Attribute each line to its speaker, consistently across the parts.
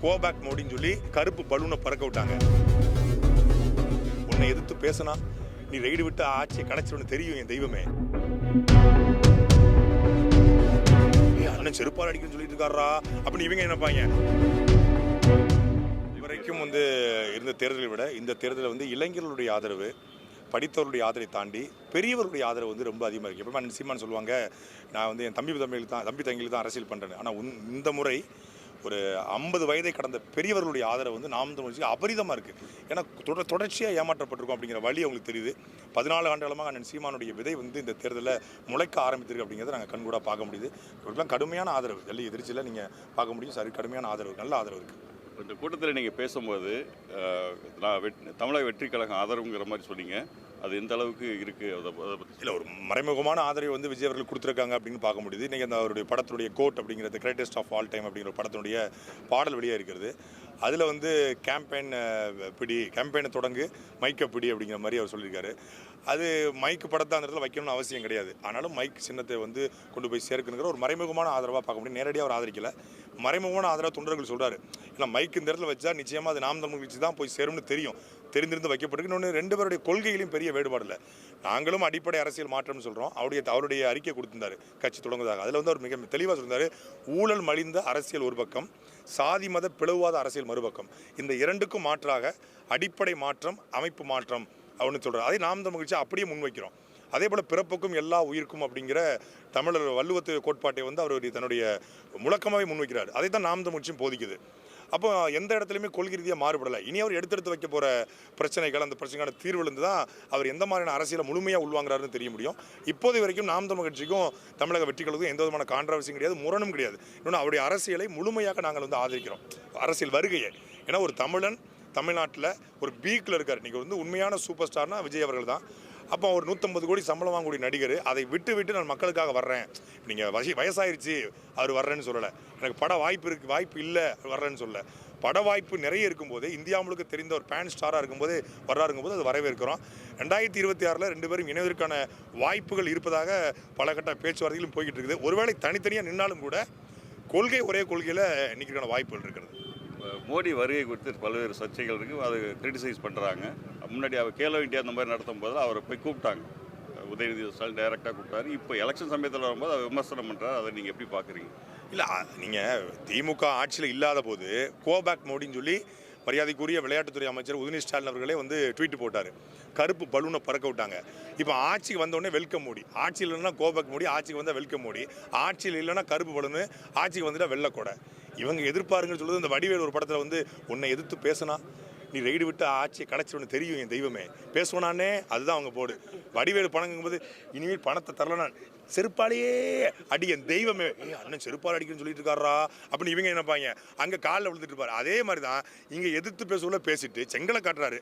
Speaker 1: Go back மோடின்னு சொல்லி கருப்பு பலூனை பறக்க விட்டாங்க. உன்னை எதிர்த்து பேசினா நீ ரைடு விட்டு ஆட்சியை கடைச்சிருன்னு தெரியும் என் தெய்வமே. அண்ணன் செருப்பால் அடிக்கணும்னு சொல்லிட்டு இருக்காரா அப்படின்னு இவங்க நினைப்பாங்க இதுவரைக்கும் வந்து இருந்த தேர்தலை விட இந்த தேர்தலில் வந்து இளைஞர்களுடைய ஆதரவு படித்தவருடைய ஆதரவை தாண்டி பெரியவருடைய ஆதரவு வந்து ரொம்ப அதிகமாக இருக்குது எப்பவுமே சீமான் சொல்லுவாங்க நான் வந்து என் தம்பி தம்பிகளுக்கு தான் தம்பி தங்கிகளுக்கு தான் அரசியல் பண்ணுறேன் ஆனால் உன் இந்த முறை ஒரு ஐம்பது வயதை கடந்த பெரியவர்களுடைய ஆதரவு வந்து நாம் தமிழ்ச்சி அபரிதமாக இருக்குது ஏன்னா தொடர் தொடர்ச்சியாக ஏமாற்றப்பட்டிருக்கோம் அப்படிங்கிற வழி அவங்களுக்கு தெரியுது. பதினாலு ஆண்டுகளமாக அண்ணன் சீமானுடைய விதை வந்து இந்த தேர்தலில் முளைக்க ஆரம்பித்திருக்கு அப்படிங்கிறத நாங்கள் கண்கூட பார்க்க முடியுது. இவருக்கெல்லாம் கடுமையான ஆதரவு. டெல்லி எதிர்ச்சியில் நீங்கள் பார்க்க முடியும். சரி கடுமையான ஆதரவு. நல்ல ஆதரவு இருக்குது
Speaker 2: இந்த கூட்டத்தில் நீங்கள் பேசும்போது நான் தமிழக வெற்றி கழகம் ஆதரவுங்கிற மாதிரி சொன்னீங்க. அது எந்த அளவுக்கு இருக்குது அதை அதை பற்றி
Speaker 1: இல்லை ஒரு மறைமுகமான ஆதரவை வந்து விஜய் அவர்கள் கொடுத்துருக்காங்க அப்படின்னு பார்க்க முடியுது. இன்றைக்கி அந்த அவருடைய படத்துடைய கோட் அப்படிங்கிறது கிரேட்டஸ்ட் ஆஃப் ஆல் டைம் அப்படிங்கிற படத்தினுடைய பாடல் வெளியாக இருக்கிறது. அதில் வந்து கேம்பெயின் பிடி கேம்பெயினை தொடங்கு மைக்கை பிடி அப்படிங்கிற மாதிரி அவர் சொல்லியிருக்காரு. அது மைக்கு படத்தை அந்த இடத்துல வைக்கணும்னு அவசியம் கிடையாது. ஆனாலும் மைக் சின்னத்தை வந்து கொண்டு போய் சேர்க்கணுங்கிற ஒரு மறைமுகமான ஆதரவாக பார்க்க முடியும். நேரடியாக அவர் ஆதரிக்கலை. மறைமுகமான ஆதரவாக தொண்டர்கள் சொல்கிறாரு ஏன்னா மைக் இந்த இடத்துல வச்சா நிச்சயமாக அது நாம் தமிழ் கட்சி தான் போய் சேரும்னு தெரியும். தெரிந்திருந்து வைக்கப்பட்டிருக்கு. இன்னொன்று ரெண்டு பேருடைய கொள்கைகளையும் பெரிய வேறுபாடு இல்லை. நாங்களும் அடிப்படை அரசியல் மாற்றம்னு சொல்கிறோம் அவருடைய அவருடைய அறிக்கை கொடுத்திருந்தார். கட்சி தொடங்குவதாக. அதில் வந்து அவர் மிக தெளிவாக சொன்னார் ஊழல் மலிந்த அரசியல் ஒரு பக்கம் சாதி மத பிளவாத அரசியல் மறுபக்கம். இந்த இரண்டுக்கும் மாற்றாக அடிப்படை மாற்றம் அமைப்பு மாற்றம் அப்படின்னு சொல்கிறார் அதை நாம் தமிழ் கட்சி அப்படியே முன்வைக்கிறோம். அதே போல் பிறப்புக்கும் எல்லா உயிருக்கும் அப்படிங்கிற தமிழர் வள்ளுவத்து கோட்பாட்டை வந்து அவர் தன்னுடைய முழக்கமாகவே முன்வைக்கிறார். அதை தான் நாம் தமிழ்ச்சியும் போதிக்குது. அப்போ எந்த இடத்துலையுமே கொள்கை ரீதியாக மாறுபடலை. இனி அவர் எடுத்தெடுத்து வைக்க போகிற பிரச்சனைகள் அந்த பிரச்சனைக்கான தீர்வுலேருந்து தான் அவர் எந்த மாதிரியான அரசியலை முழுமையாக உள்வாங்குறாருன்னு தெரிய முடியும். இப்போது வரைக்கும் நாம் தமிழ் கட்சிக்கும் தமிழக வெற்றிகளுக்கும் எந்த விதமான கான்ட்ரவர்சியும் கிடையாது முரணும் கிடையாது. இன்னொன்று அவருடைய அரசியலை முழுமையாக நாங்கள் வந்து ஆதரிக்கிறோம். அரசியல் வருகையை. ஏன்னா ஒரு தமிழன் தமிழ்நாட்டில் ஒரு பீக்கில் இருக்கார். நீங்கள் வந்து உண்மையான சூப்பர் ஸ்டார்னா விஜய் அவர்கள் தான். அப்போ ஒரு நூற்றம்பது கோடி சம்பளம் வாங்கக்கூடிய நடிகர் அதை விட்டு விட்டு நான் மக்களுக்காக வர்றேன். நீங்கள் வசி வயசாயிருச்சு அவர் வர்றேன்னு சொல்லலை. எனக்கு பட வாய்ப்பு இருக்குது வாய்ப்பு இல்லை வர்றேன்னு சொல்லலை. பட வாய்ப்பு நிறைய இருக்கும்போது இந்தியா முழுக்க தெரிந்த ஒரு பேன் ஸ்டாராக இருக்கும்போது வர்றாருங்கும்போது அது வரவேற்கிறோம். ரெண்டாயிரத்தி இருபத்தி ஆறில் ரெண்டு பேரும் இணைவதற்கான வாய்ப்புகள் இருப்பதாக பல கட்ட பேச்சுவார்த்தைகளும் போய்கிட்டு இருக்குது. ஒருவேளை தனித்தனியாக நின்னாலும் கூட கொள்கை ஒரே கொள்கையில் நிற்கிறக்கான வாய்ப்புகள் இருக்கிறது.
Speaker 2: மோடி வருகை குறித்து பல்வேறு சர்ச்சைகள் இருக்குது அதை கிரிட்டிசைஸ் பண்ணுறாங்க முன்னாடி அவர் கேலோ இந்தியா அந்த மாதிரி நடத்தும் போது அவரை போய் கூப்பிட்டாங்க. உதயநிதி ஸ்டாலின் டைரெக்டாக கூப்பிட்டாரு. இப்போ எலெக்ஷன் சமயத்தில் வரும்போது அவர் விமர்சனம் பண்ணுறாரு அதை நீங்கள் எப்படி பார்க்குறீங்க
Speaker 1: இல்லை நீங்கள் திமுக ஆட்சியில் இல்லாத போது கோபேக் மோடின்னு சொல்லி மரியாதைக்குரிய விளையாட்டுத்துறை அமைச்சர் உதயநிதி ஸ்டாலின் அவர்களே வந்து ட்வீட் போட்டார். கருப்பு பலூனை பறக்க விட்டாங்க. இப்போ ஆட்சிக்கு வந்தோடனே வெல்கம் மோடி. ஆட்சியில் இல்லைன்னா கோபேக் மோடி ஆட்சிக்கு வந்தால் வெல்கம் மோடி. ஆட்சியில் இல்லைன்னா கருப்பு பலூனு ஆட்சிக்கு வந்துட்டால் வெள்ளக்கொடை இவங்க எதிர்ப்பாருங்கன்னு சொல்லுறது இந்த வடிவேல் ஒரு படத்தில் வந்து உன்னை எதிர்த்து பேசினா நீ ரைடு விட்டு ஆட்சியை கிடச்சிடணும் தெரியும் என் தெய்வமே. பேசுவானே அதுதான் அவங்க போடு. வடிவேலு பணங்கும்போது இனிமேல் பணத்தை தரலனா செருப்பாலேயே அடி என் தெய்வமே. அண்ணன் செருப்பால் அடிக்கணும்னு சொல்லிட்டு இருக்காரா அப்படின்னு இவங்க நினைப்பாங்க? அங்கே காலில் விழுந்துட்டு இருப்பாரு. அதே மாதிரி தான் இங்கே எதிர்த்து பேசவுள்ள பேசிட்டு செங்கலை காட்டுறாரு.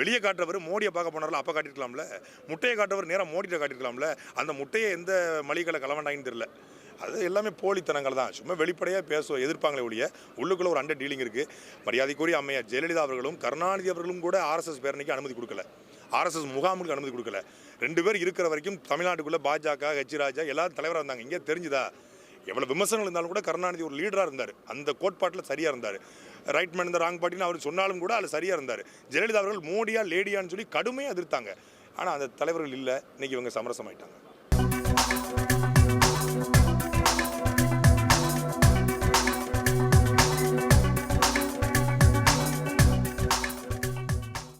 Speaker 1: வெளியே காட்டுறவர் மோடியை பார்க்க போனார்ல அப்போ காட்டிருக்கலாம்ல முட்டையை காட்டுறவர் நேராக மோடியை காட்டிருக்கலாம்ல அந்த முட்டையை எந்த மளிகளை கலவண்டாங்கன்னு தெரியல. அது எல்லாமே போலித்தனங்கள் தான். சும்மா வெளிப்படையாக பேசுவோம் எதிர்ப்பாங்களே ஒழிய உள்ளுக்குள்ள ஒரு அண்டர் டீலிங் இருக்குது மரியாதைக்குரிய அம்மையார் ஜெயலலிதா அவர்களும் கருணாநிதி அவர்களும் கூட ஆர்எஸ்எஸ் பேரணிக்கு அனுமதி கொடுக்கல. ஆர்எஸ்எஸ் முகாமுக்கு அனுமதி கொடுக்கல. ரெண்டு பேர் இருக்கிற வரைக்கும் தமிழ்நாட்டுக்குள்ளே பாஜக ஹெச் ராஜா எல்லாரும் தலைவராக இருந்தாங்க. இங்கே தெரிஞ்சுதா? எவ்வளோ விமர்சனங்கள் இருந்தாலும் கூட கருணாநிதி ஒரு லீடராக இருந்தார். அந்த கோட்பாட்டில் சரியாக இருந்தார். ரைட் மேன் இந்த ராங் பார்ட்டின்னு அவர் சொன்னாலும் கூட அதில் சரியாக இருந்தார். ஜெயலலிதா அவர்கள் மோடியா லேடியான்னு சொல்லி கடுமையாக எதிர்த்தாங்க. ஆனால் அந்த தலைவர்கள் இல்லை. இன்றைக்கி இவங்க சமரசமாயிட்டாங்க.